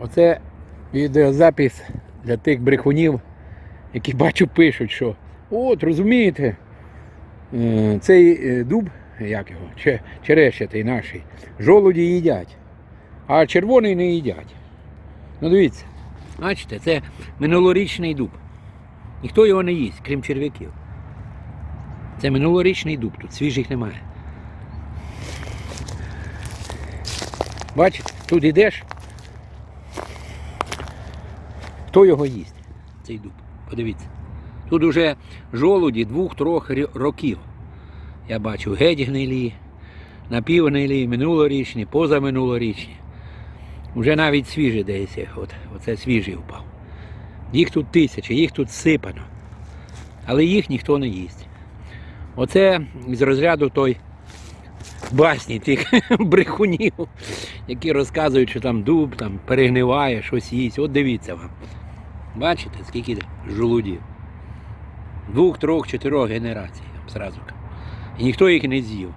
Оце відеозапис для тих брехунів, які бачу пишуть, що от, розумієте, е, цей е, дуб, як його, че- черещатий наший, жолуді їдять, а червоний не їдять. Ну дивіться, бачите, це минулорічний дуб. Ніхто його не їсть, крім черв'яків. Це минулорічний дуб, тут свіжих немає. Бачите, тут йдеш. Хто його їсть? Цей дуб. Подивіться. Тут уже жолуді двох-трьох років. Я бачу геть гнилі, напівгнилі, минулорічні, позаминулорічні. Уже навіть свіжі десь. От, оце свіжий впав. Їх тут тисячі, їх тут сипано. Але їх ніхто не їсть. Оце з розряду той басні тих брехунів, які розказують, що там дуб там перегниває, щось їсть. От дивіться вам. Бачите, скільки жолудів? Двох, трьох, чотирьох генерацій, зразу. І ніхто їх не з'їв.